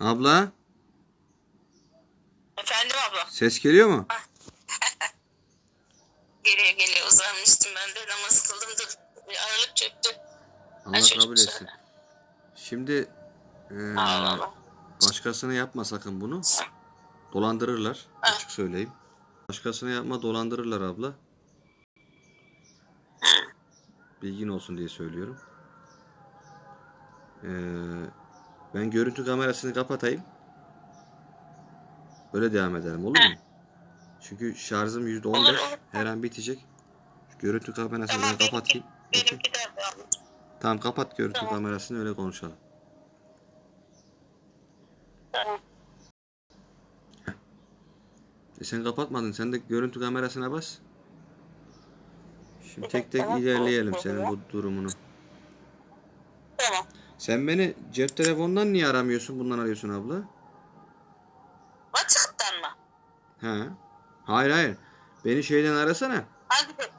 Abla Efendim abla. ses geliyor mu? Geliyor geliyor uzanmıştım ben de namaz kıldım. Bir ağırlık çöktü. Allah çocuk kabul etsin. Şimdi eee, Allah Allah. başkasına yapma sakın bunu. Dolandırırlar. Ha. Açık söyleyeyim. Başkasına yapma dolandırırlar abla. Bilgin olsun diye söylüyorum. Eee, ben görüntü kamerasını kapatayım. Böyle devam edelim olur mu? Çünkü şarjım %15. Olur, olur. Her an bitecek. Şu görüntü kamerasını Tamam, ben benimki- kapatayım. Benimki abla. Tamam kapat görüntü Tamam. kamerasını öyle konuşalım. Tamam. E sen kapatmadın. Sen de görüntü kamerasına bas. Şimdi tek tek ilerleyelim senin bu durumunu. Sen beni cep telefonundan niye aramıyorsun? Bundan arıyorsun abla. WhatsApp'tan mı? He. Hayır hayır. Beni şeyden arasana. Hangi bir?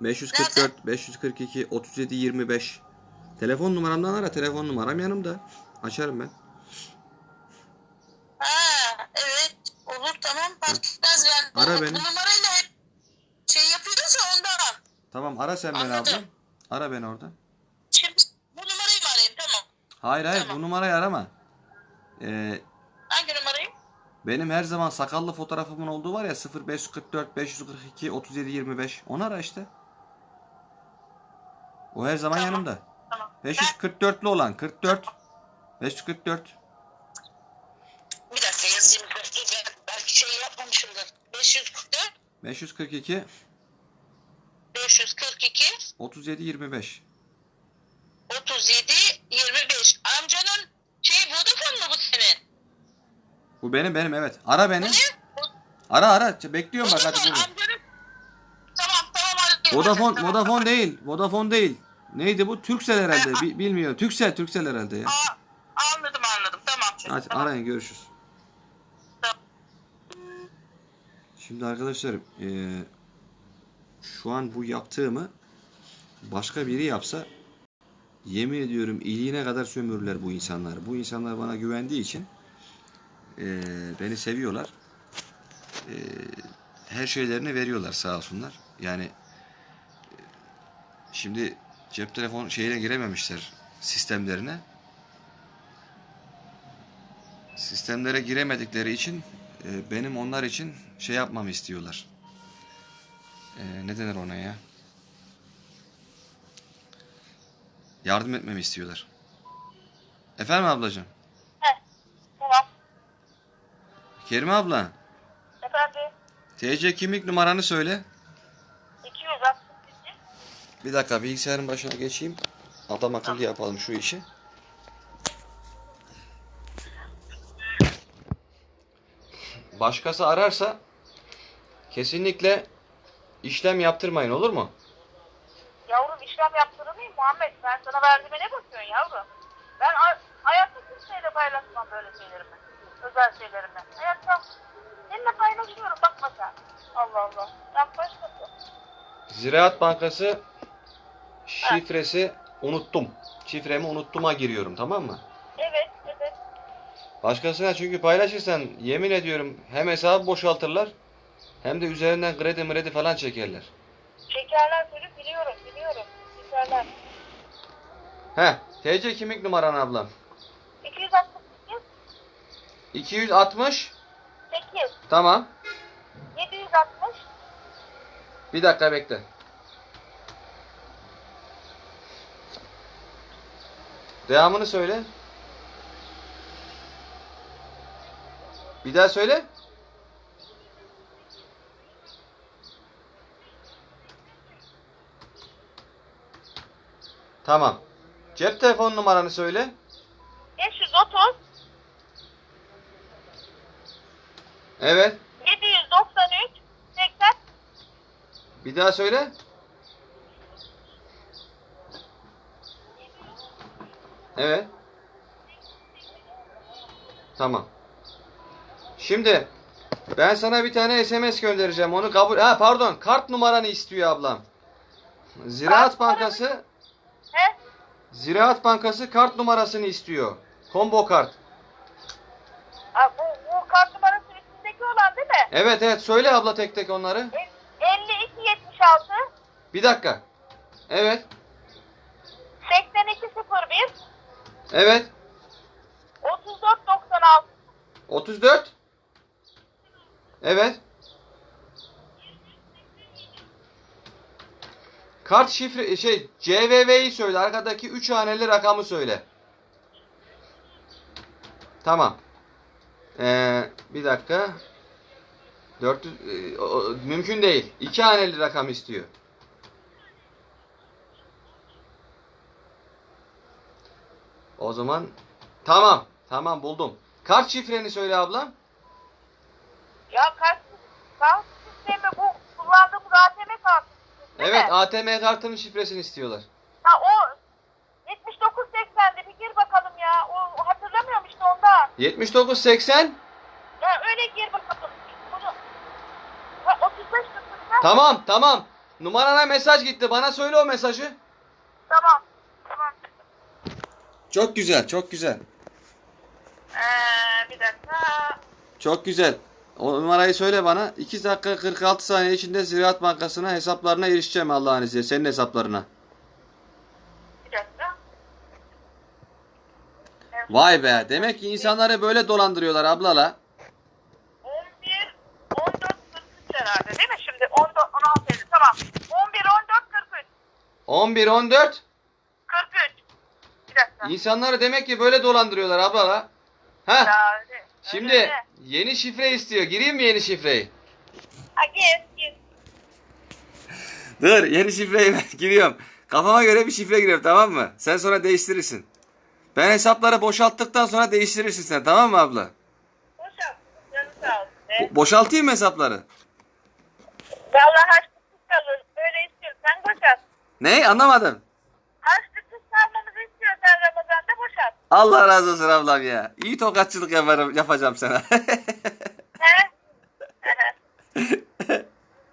544 542 37 25. Telefon numaramdan ara. Telefon numaram yanımda. Açarım ben. Ha evet. Olur tamam. Fark etmez ben. Ara bu, beni. Bu numarayla hep şey yapıyoruz ya ondan. Tamam ara sen beni abla. Ara beni orada. Şimdi bu numarayı mı arayayım? Tamam. Hayır hayır Tamam. bu numarayı arama. Ee, Hangi numarayı? Benim her zaman sakallı fotoğrafımın olduğu var ya 0544 542 37 25. Onu ara işte. O her zaman Tamam. yanımda. Tamam. 544'lü olan 44 544 Bir dakika yazayım. Belki, belki şey yapmamışımdır. 544 542 542 37 25. 37 25. Amcanın şey Vodafone mu bu senin? Bu benim benim evet. Ara beni. Ara ara. Bekliyorum bak hadi burada. Tamam tamam. Vodafone Vodafone değil. Vodafone değil. Neydi bu? Turkcell herhalde. Bi- bilmiyorum. Turkcell Turkcell herhalde ya. Aa, anladım anladım. Tamam. Şimdi, Hadi tamam. arayın görüşürüz. Tamam. Şimdi arkadaşlar eee, şu an bu yaptığımı başka biri yapsa yemin ediyorum iliğine kadar sömürürler bu insanlar. Bu insanlar bana güvendiği için eee, beni seviyorlar. Eee, her şeylerini veriyorlar sağ olsunlar. Yani eee, şimdi cep telefon şeyine girememişler sistemlerine. sistemlere giremedikleri için e, benim onlar için şey yapmamı istiyorlar. E, ne denir ona ya? Yardım etmemi istiyorlar. Efendim ablacığım? Heh, Tamam. Kerime abla, Efendim. TC kimlik numaranı söyle. 268. Bir dakika bilgisayarın başına geçeyim. Adam akıllı yapalım şu işi. Başkası ararsa kesinlikle işlem yaptırmayın olur mu? Yavrum işlem yaptırmayayım Muhammed. Ben sana verdiğime ne bakıyorsun yavrum? Ben a- hayatta kimseyle paylaşmam böyle şeylerimi. Özel şeylerimi. Hayatta seninle paylaşıyorum. Bakma sen. Allah Allah. Sen başkasın. Ziraat Bankası şifresi unuttum. Şifremi unuttuma giriyorum tamam mı? Evet, evet. Başkasına çünkü paylaşırsan yemin ediyorum hem hesabı boşaltırlar hem de üzerinden kredi mredi falan çekerler. Şekerler çocuk biliyorum, biliyorum. Şekerler. He, TC kimlik numaran ablam. 268, 260 8, tamam. 760, Bir dakika bekle. Devamını söyle. Bir daha söyle. Tamam. Cep telefon numaranı söyle. 530, Evet. 793, 80, Bir daha söyle. Evet. Tamam. Şimdi ben sana bir tane SMS göndereceğim. Onu kabul... Ha pardon. Kart numaranı istiyor ablam. Ziraat Kart Bankası he? Ziraat Bankası kart numarasını istiyor. Combo kart. Evet evet söyle abla tek tek onları. 52 76 Bir dakika. Evet. 82 01 Evet. 34 96 34. Evet. Kart şifre şey CVV'yi söyle. Arkadaki 3 haneli rakamı söyle. Tamam. Ee, bir dakika. 400 e, o- mümkün değil. 2 haneli rakam istiyor. O zaman tamam. Tamam buldum. Kart şifreni söyle ablam. Ya kaç kart sistemi bu kullandığımız ATM kartı değil Evet mi? ATM kartının şifresini istiyorlar. Ha o 7980'di bir gir bakalım ya. O, o hatırlamıyorum işte ondan. 7980 Ya öyle gir bakalım. Bunu ha, 35 kısımda. Tamam tamam. Numarana mesaj gitti. Bana söyle o mesajı. Tamam. Tamam. Çok güzel çok güzel. Ee, bir dakika. Çok güzel. O numarayı söyle bana. 2 dakika 46 saniye içinde Ziraat Bankası'na hesaplarına erişeceğim Allah'ın izniyle. Senin hesaplarına. Bir dakika. Vay be. Demek ki insanları böyle dolandırıyorlar ablala. 11 14 43 herhalde değil mi? Şimdi 14 16 50. Tamam. 11 14 43. 11 14 43. Bir dakika. İnsanları demek ki böyle dolandırıyorlar ablala. Ha? Ya, öyle, Şimdi öyle. yeni şifre istiyor. Gireyim mi yeni şifreyi? Ha gir gir. Dur yeni şifreyi ben giriyorum. Kafama göre bir şifre giriyorum tamam mı? Sen sonra değiştirirsin. Ben hesapları boşalttıktan sonra değiştirirsin sen tamam mı abla? Boşalt. Canı sağ olsun. Bo- boşaltayım mı hesapları? Vallahi haçlıksız kalır. Böyle istiyorum. Sen boşalt. Ne? Anlamadım. Haçlıksız kalmamızı istiyorsan Ramazan'da boşalt. Allah razı olsun ablam ya. İyi tokatçılık yaparım, yapacağım sana. He?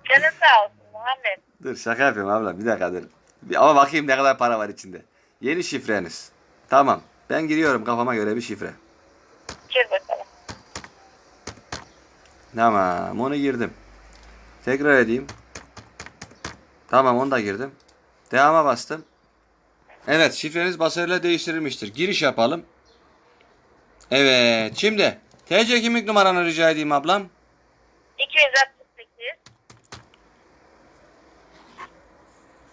Canın sağ olsun Muhammed. dur şaka yapıyorum abla bir dakika dur. Bir- ama bakayım ne kadar para var içinde. Yeni şifreniz. Tamam. Ben giriyorum kafama göre bir şifre. Gir bakalım. Tamam onu girdim. Tekrar edeyim. Tamam onu da girdim. Devama bastım. Evet şifreniz başarıyla değiştirilmiştir. Giriş yapalım. Evet şimdi TC kimlik numaranı rica edeyim ablam. 268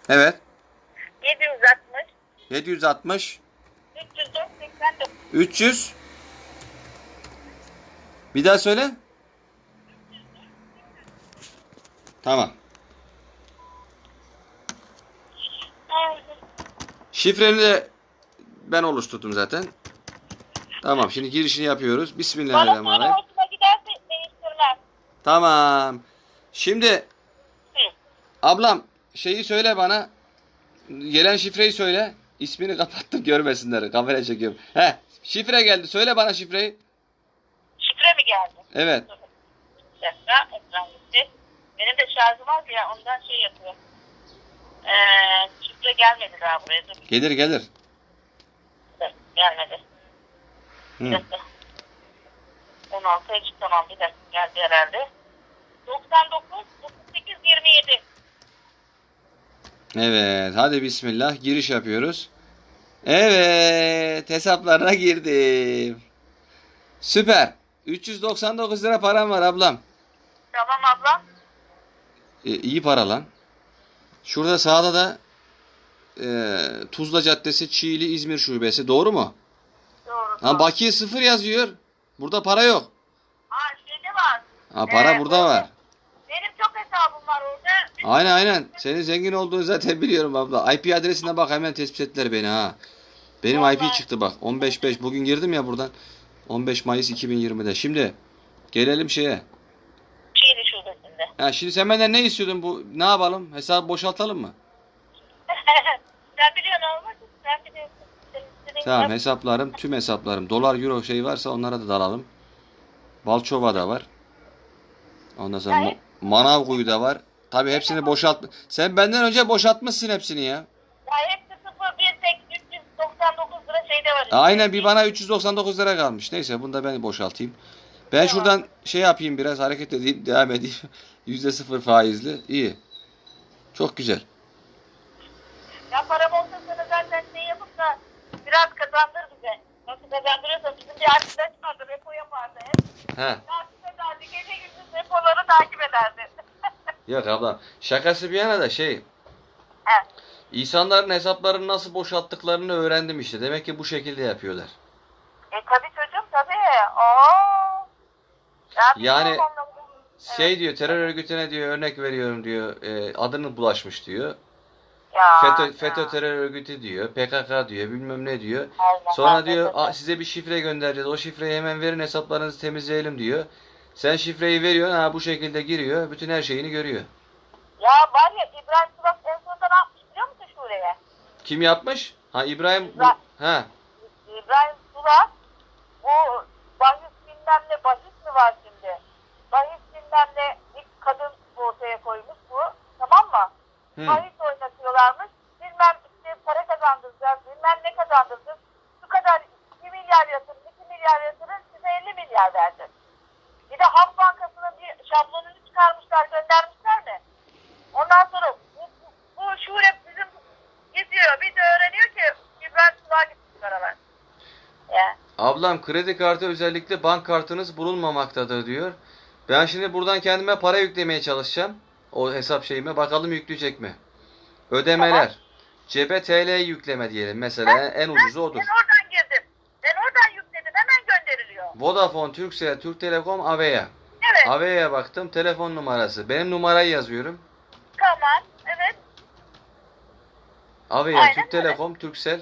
Evet. 760 760 304 89 300 Bir daha söyle. Tamam. Şifreni de ben oluşturdum zaten. Tamam şimdi girişini yapıyoruz. Bismillahirrahmanirrahim. Tamam. Şimdi ablam şeyi söyle bana. Gelen şifreyi söyle. İsmini kapattım görmesinler. Kamera çekiyorum. He, şifre geldi. Söyle bana şifreyi. Şifre mi geldi? Evet. Ekran gitti. Benim de şarjım az ya ondan şey yapıyor. Ee, şifre gelmedi daha buraya. Dur, Gelir gelir. dur, gelmedi. Bir Hı. dakika. 16 Eylül tamam bir dakika geldi herhalde. 99 38 27. Evet. Hadi bismillah. Giriş yapıyoruz. Evet. Hesaplarına girdim. Süper. 399 lira param var ablam. Tamam ablam. E, iyi para lan. Şurada sağda da e, Tuzla Caddesi Çiğli İzmir Şubesi. Doğru mu? Doğru. Ha, bakiye sıfır yazıyor. Burada para yok. Ha şeyde var. Ha, para Ee, burada var. Benim çok hesabım var orada. Aynen aynen. Senin zengin olduğunu zaten biliyorum abla. IP adresine bak hemen tespit ettiler beni ha. Benim IP Vallahi. çıktı bak. 15.5 bugün girdim ya buradan. 15 Mayıs 2020'de. Şimdi gelelim şeye. Ha, şimdi sen benden ne istiyordun bu? Ne yapalım? Hesabı boşaltalım mı? Sen biliyorsun olmaz? Sen biliyorsun. Tamam hesaplarım tüm hesaplarım. Dolar euro şey varsa onlara da dalalım. Balçova da var. Ondan sonra. Ma- Manavguyu da var. Tabi hepsini boşalt. Sen benden önce boşaltmışsın hepsini ya. Ya hepsi 0 1 tek 399 lira şeyde var. işte. Aynen bir bana 399 lira kalmış. Neyse bunu da ben boşaltayım. Ben şuradan şey yapayım biraz hareket edeyim devam edeyim. Yüzde sıfır faizli. İyi. Çok güzel. Ya param olsa sana zaten şey yapıp da biraz kazandır bize. Nasıl kazandırıyorsa bizim bir arkadaş vardı repo yapardı hep. He. Takip ederdi. Gece gündüz repoları takip ederdi. Yok ablam. Şakası bir yana da şey. He. İnsanların hesaplarını nasıl boşalttıklarını öğrendim işte. Demek ki bu şekilde yapıyorlar. E tabi çocuğum tabi. Oo. Ya Yani- bilmiyorum onları. Şey diyor terör örgütüne diyor örnek veriyorum diyor. e, adını bulaşmış diyor. Ya, FETÖ, ya. FETÖ terör örgütü diyor. PKK diyor. Bilmem ne diyor. Sonra diyor aynen. "A, size bir şifre göndereceğiz. O şifreyi hemen verin hesaplarınızı temizleyelim diyor. Sen şifreyi veriyorsun ha bu şekilde giriyor. Bütün her şeyini görüyor. Ya var ya İbrahim Surat en sonunda ne yapmış biliyor musun Şure'ye? Kim yapmış? Ha İbrahim. İbrahim. Ha. İbrahim Surat bu bahis bilmem ne bahis mi var şimdi? Bahis bilmem ne bir kadın ortaya koymuş bu. Tamam mı? Bahis oynatıyorlarmış. Bilmem işte para kazandıracağız. Bilmem ne kazandıracağız. Şu kadar 2 milyar yatırın, 2 milyar yatırın size 50 milyar verdi. Bir de Halk Bankası'nın bir şablonunu çıkarmışlar, göndermişler mi? Ondan sonra bu, bu, bu şure bizim gidiyor. Bir de öğreniyor ki İbrahim Surat gitmiş paralar. Ya. Ablam kredi kartı özellikle bank kartınız bulunmamaktadır diyor. Ben şimdi buradan kendime para yüklemeye çalışacağım. O hesap şeyime bakalım yükleyecek mi? Ödemeler. Cebe TL yükleme diyelim mesela en ucuzu odur. Ben oradan girdim. Ben oradan yükledim. Hemen gönderiliyor. Vodafone, Turkcell, Türk Telekom, Avea. Evet. Avea'ya baktım telefon numarası. Benim numarayı yazıyorum. Tamam. Evet. Avea, Aynen Türk öyle. Telekom, Turkcell.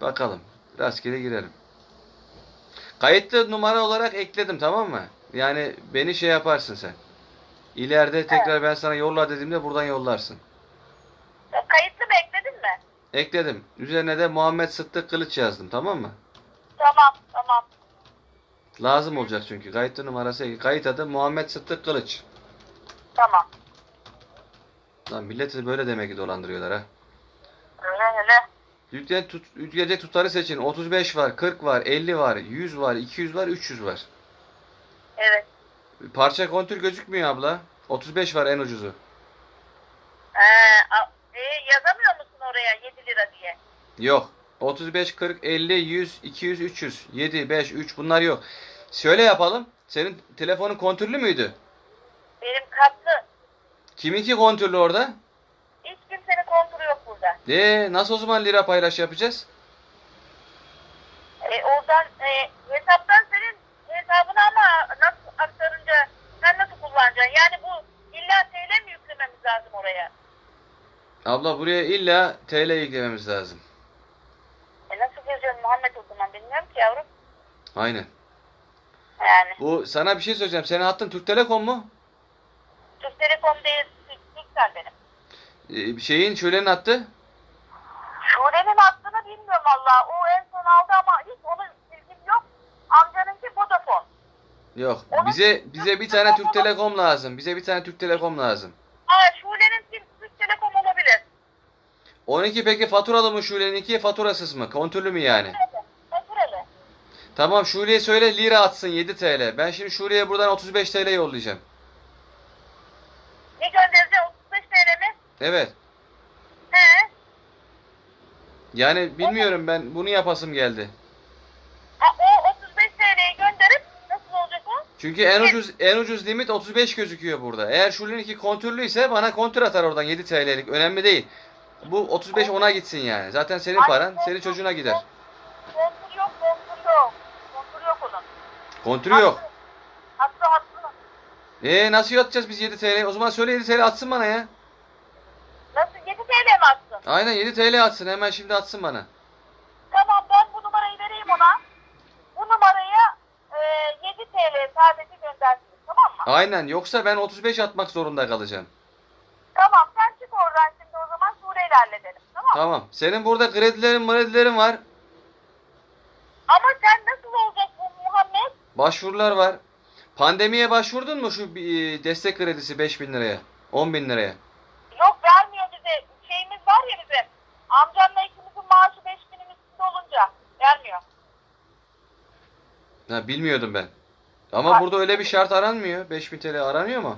Bakalım. Rastgele girelim. Kayıtlı numara olarak ekledim tamam mı? Yani beni şey yaparsın sen. İleride tekrar ben sana yolla dediğimde buradan yollarsın. Kayıtlı mı ekledin mi? Ekledim. Üzerine de Muhammed Sıddık Kılıç yazdım tamam mı? Tamam. Tamam. Lazım olacak çünkü. Kayıtlı numarası. Kayıt adı Muhammed Sıddık Kılıç. Tamam. Lan milleti böyle demek ki dolandırıyorlar ha. Öyle öyle. Yüklen tut, yükleyecek tutarı seçin. 35 var, 40 var, 50 var, 100 var, 200 var, 300 var. Parça kontür gözükmüyor abla. 35 var en ucuzu. Ee, a- e, yazamıyor musun oraya 7 lira diye? Yok. 35, 40, 50, 100, 200, 300. 7, 5, 3 bunlar yok. Şöyle yapalım. Senin telefonun kontürlü müydü? Benim katlı. Kiminki kontürlü orada? Hiç kimsenin kontrolü yok burada. De nasıl o zaman lira paylaş yapacağız? E, oradan e, hesaptan senin hesabına ama nasıl kullanacaksın? Yani bu illa TL mi yüklememiz lazım oraya? Abla buraya illa TL yüklememiz lazım. E nasıl gireceğim Muhammed o zaman bilmiyorum ki yavrum. Aynen. Yani Bu sana bir şey söyleyeceğim. Senin hattın Türk Telekom mu? Türk Telekom değil Türk- Türksel benim. Ee, şeyin şölenin hattı? Şule'nin hattını bilmiyorum valla. O en son aldı ama hiç onun bilgim yok. Amcanınki Vodafone. Yok. Bize bize bir tane Türk Telekom lazım. Bize bir tane Türk Telekom lazım. Aa Şule'nin Türk Telekom olabilir. 12 peki faturalı mı Şule'ninki faturasız mı? Kontürlü mü yani? Faturalı. Tamam Şule'ye söyle lira atsın 7 TL. Ben şimdi Şule'ye buradan 35 TL yollayacağım. Ne göndereceğim 35 TL mi? Evet. He. Yani bilmiyorum ben bunu yapasım geldi. Ha, o 35 TL'yi gönderip nasıl olacak o? Çünkü en ucuz en ucuz limit 35 gözüküyor burada. Eğer Şule'ninki kontürlü ise bana kontür atar oradan 7 TL'lik. Önemli değil. Bu 35 ona gitsin yani. Zaten senin Ay, paran, kontür- senin çocuğuna gider. Kontrol yok, kontrol yok. Kontrol yok onun. Kontürü yok. Hattı hattı. Ee nasıl atacağız biz 7 TL? O zaman söyle 7 TL atsın bana ya. Nasıl 7 TL mi attın? Aynen 7 TL atsın. Hemen şimdi atsın bana. Tamam ben bu numarayı vereyim ona. Bu numaraya e, 7 TL sadece göndersin. Tamam mı? Aynen. Yoksa ben 35 atmak zorunda kalacağım. Tamam sen çık oradan şimdi o zaman Sure'yle halledelim. Tamam mı? Tamam. Senin burada kredilerin, kredilerin var. Ama sen nasıl olacak bu Muhammed? Başvurular var. Pandemiye başvurdun mu şu e, destek kredisi 5000 liraya? 10 bin liraya? Yok vermiyor bize. Şeyimiz var ya bizim. Amcamla ikimizin maaşı 5000'in üstünde olunca vermiyor. Ha, bilmiyordum ben. Ama burada öyle bir şart aranmıyor. 5000 TL aranıyor mu?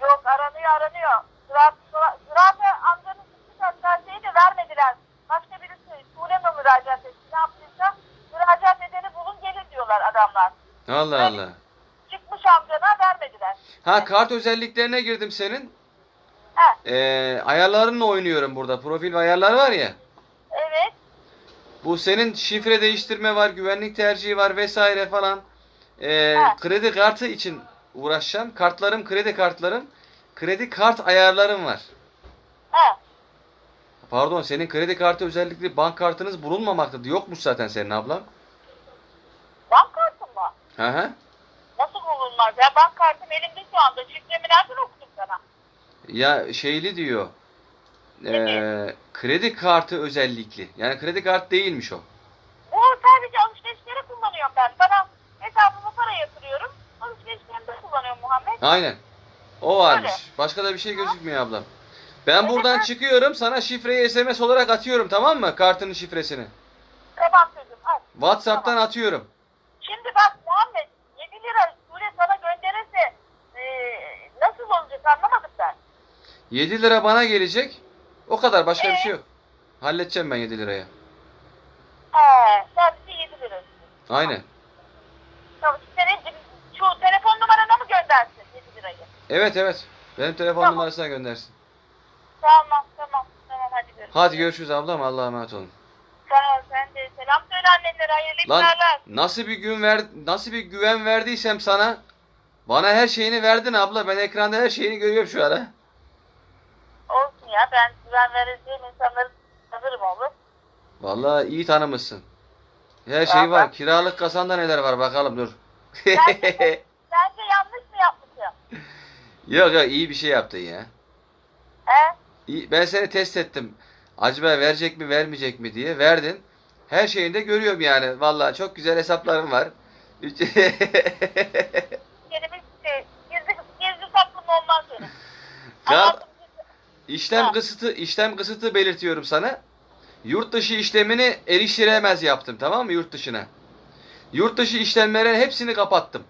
Yok aranıyor aranıyor. Ziraat, ziraat amcanın hatta şeyi de vermediler. Başka birisi Sule mi müracaat etti ne yaptıysa müracaat edeni bulun gelin diyorlar adamlar. Allah Evet. Allah. Çıkmış amcana vermediler. Ha kart özelliklerine girdim senin. He, Ee, ayarlarınla oynuyorum burada. Profil ve ayarlar var ya. evet. Bu senin şifre değiştirme var, güvenlik tercihi var vesaire falan. Ha. kredi kartı için uğraşacağım. Kartlarım, kredi kartlarım. Kredi kart ayarlarım var. He. Pardon senin kredi kartı özellikle bank kartınız bulunmamaktadır. Yokmuş zaten senin ablam. Bank kartım mı? Hı hı. Nasıl bulunmaz ya? Bank kartım elimde şu anda. Şifremi nereden okudum sana? Ya şeyli diyor. Ee, kredi kartı özellikli. Yani kredi kart değilmiş o. Bu sadece alışverişlere kullanıyorum ben. Bana hesabıma para yatırıyorum. Alışverişlerimde kullanıyorum Muhammed. Aynen. O varmış. Öyle. Başka da bir şey gözükmüyor ablam. Ben buradan çıkıyorum. Sana şifreyi SMS olarak atıyorum tamam mı? Kartının şifresini. Tamam çocuğum al. WhatsApp'tan atıyorum. Şimdi bak Muhammed 7 lira Sule sana gönderirse eee, nasıl olacak anlamadım ben. 7 lira bana gelecek. O kadar. Başka bir Ee? şey yok. Halledeceğim ben 7 liraya. He, sadece 7 lira. Aynen. Tamam senin şu telefon numarana mı göndersin 7 lirayı? Evet evet. Benim telefon Tamam. numarasına göndersin. Tamam tamam tamam hadi görüşürüz. Hadi görüşürüz ablam. Allah'a emanet olun. Sağ ol sen de selam söyle annenlere hayırlı Lan iftarlar. nasıl bir gün ver nasıl bir güven verdiysem sana bana her şeyini verdin abla. Ben ekranda her şeyini görüyorum şu ara. Olsun ya ben güven vereceğim insanları tanırım oğlum. Vallahi iyi tanımışsın. Her şey Aha. var. Kiralık kasanda neler var bakalım dur. Bence, yok yok iyi bir şey yaptın ya. He? İyi, ben seni test ettim. Acaba verecek mi vermeyecek mi diye verdin. Her şeyini de görüyorum yani. Vallahi çok güzel hesaplarım var. Yeni bir şey, gizli, gizli saklım olmaz benim. Kal-. İşlem Ha. kısıtı işlem kısıtı belirtiyorum sana. Yurt dışı işlemini eriştiremez yaptım tamam mı yurt dışına. Yurt dışı işlemlerin hepsini kapattım.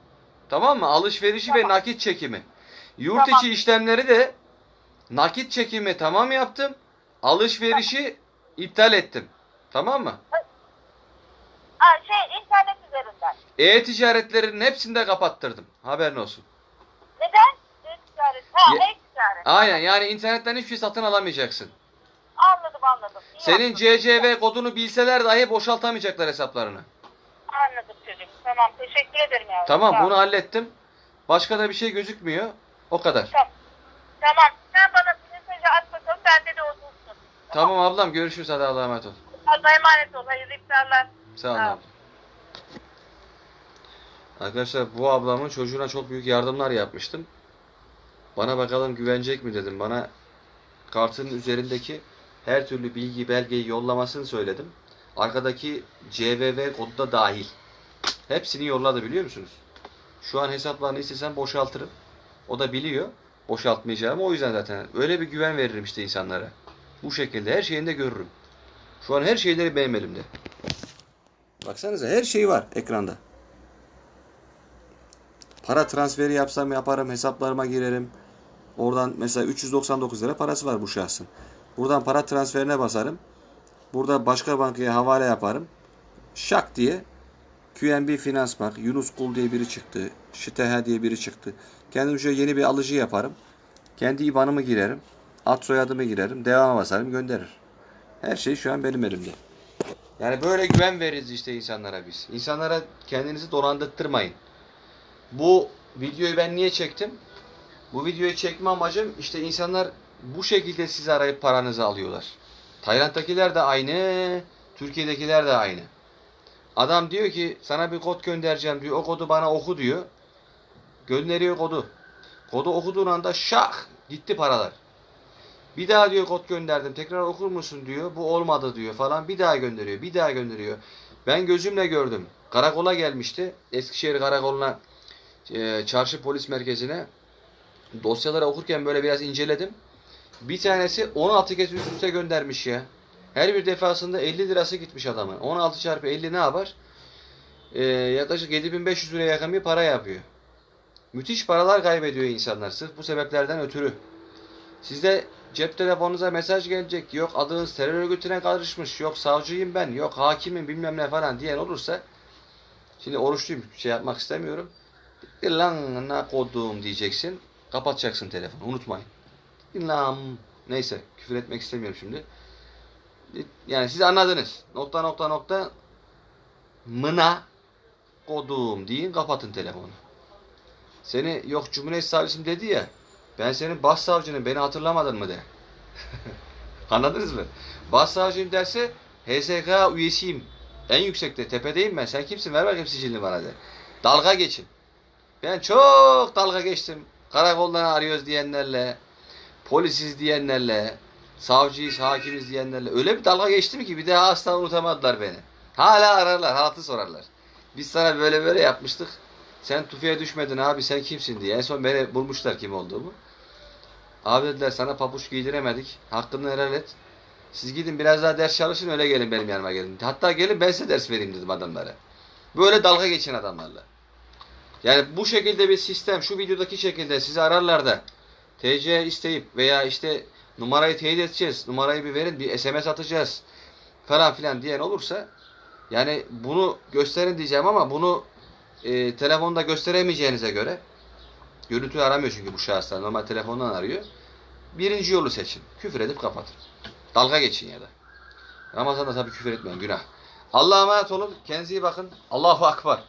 Tamam mı? Alışverişi ve nakit çekimi. Yurt Tamam. içi işlemleri de nakit çekimi tamam yaptım. Alışverişi iptal ettim. Tamam mı? Ha, şey internet üzerinden. E-ticaretlerin hepsini de kapattırdım. Haberin olsun. Neden? E-ticaret. Ha e-ticaret. Aynen yani internetten hiçbir şey satın alamayacaksın. Anladım anladım. İyi Senin yaptın. CCV kodunu bilseler dahi boşaltamayacaklar hesaplarını. Anladım çocuğum. Tamam teşekkür ederim yavrum. Tamam bunu hallettim. Başka da bir şey gözükmüyor. O kadar. Tamam. Tamam sen bana mesajı at bakalım bende de o dursun. Tamam ablam görüşürüz hadi Allah'a emanet ol. Allah'a emanet ol. Hayırlı iftarlar. Sağ ol Sağ ol. abla. Arkadaşlar bu ablamın çocuğuna çok büyük yardımlar yapmıştım. Bana bakalım güvenecek mi dedim. Bana kartın üzerindeki her türlü bilgi belgeyi yollamasını söyledim. Arkadaki CVV kodu da dahil. Hepsini yolladı biliyor musunuz? Şu an hesaplarını istesem boşaltırım. O da biliyor boşaltmayacağımı. O yüzden zaten öyle bir güven veririm işte insanlara. Bu şekilde her şeyini de görürüm. Şu an her şeyleri benim elimde. Baksanıza her şey var ekranda. Para transferi yapsam yaparım, hesaplarıma girerim. Oradan mesela 399 lira parası var bu şahsın. Buradan para transferine basarım. Burada başka bankaya havale yaparım. Şak diye QNB Finans Bank, Yunus Kul diye biri çıktı. Şiteha diye biri çıktı. Kendim şöyle yeni bir alıcı yaparım. Kendi IBAN'ımı girerim. Ad soyadımı girerim. Devama basarım gönderir. Her şey şu an benim elimde. Yani böyle güven veririz işte insanlara biz. İnsanlara kendinizi dolandırtmayın. Bu videoyu ben niye çektim? Bu videoyu çekme amacım işte insanlar bu şekilde sizi arayıp paranızı alıyorlar. Tayland'dakiler de aynı, Türkiye'dekiler de aynı. Adam diyor ki sana bir kod göndereceğim diyor. O kodu bana oku diyor. Gönderiyor kodu. Kodu okuduğun anda şak gitti paralar. Bir daha diyor kod gönderdim. Tekrar okur musun diyor. Bu olmadı diyor falan. Bir daha gönderiyor. Bir daha gönderiyor. Ben gözümle gördüm. Karakola gelmişti. Eskişehir karakoluna e, çarşı polis merkezine dosyaları okurken böyle biraz inceledim. Bir tanesi 16 kez üst üste göndermiş ya. Her bir defasında 50 lirası gitmiş adamın. 16 çarpı 50 ne yapar? e, yaklaşık 7500 liraya yakın bir para yapıyor. Müthiş paralar kaybediyor insanlar sırf bu sebeplerden ötürü. Sizde cep telefonunuza mesaj gelecek. Yok adınız terör örgütüne karışmış. Yok savcıyım ben. Yok hakimim bilmem ne falan diyen olursa şimdi oruçluyum şey yapmak istemiyorum. Lan ne kodum diyeceksin. Kapatacaksın telefonu. Unutmayın. Bir lan neyse küfür etmek istemiyorum şimdi. Yani siz anladınız. Nokta nokta nokta mına kodum deyin kapatın telefonu. Seni yok Cumhuriyet Savcısım dedi ya. Ben senin başsavcının beni hatırlamadın mı de. Anladınız mı? Başsavcıyım derse HSK üyesiyim. En yüksekte tepedeyim ben. Sen kimsin? Ver bakayım sicilini bana de. Dalga geçin. Ben çok dalga geçtim. Karakoldan arıyoruz diyenlerle, polisiz diyenlerle, savcıyız, hakimiz diyenlerle. Öyle bir dalga geçtim ki bir daha asla unutamadılar beni. Hala ararlar, halatı sorarlar. Biz sana böyle böyle yapmıştık. Sen tufaya düşmedin abi sen kimsin diye. En son beni bulmuşlar kim olduğumu. Abi dediler sana papuç giydiremedik. Hakkını helal et. Siz gidin biraz daha ders çalışın öyle gelin benim yanıma gelin. Hatta gelin ben size ders vereyim dedim adamlara. Böyle dalga geçin adamlarla. Yani bu şekilde bir sistem şu videodaki şekilde sizi ararlar da TC isteyip veya işte numarayı teyit edeceğiz. Numarayı bir verin bir SMS atacağız falan filan diyen olursa yani bunu gösterin diyeceğim ama bunu e, telefonda gösteremeyeceğinize göre görüntü aramıyor çünkü bu şahıslar normal telefondan arıyor. Birinci yolu seçin. Küfür edip kapatın. Dalga geçin ya da. Ramazan'da tabii küfür etmeyin günah. Allah'a emanet olun. Kendinize iyi bakın. Allahu Akbar.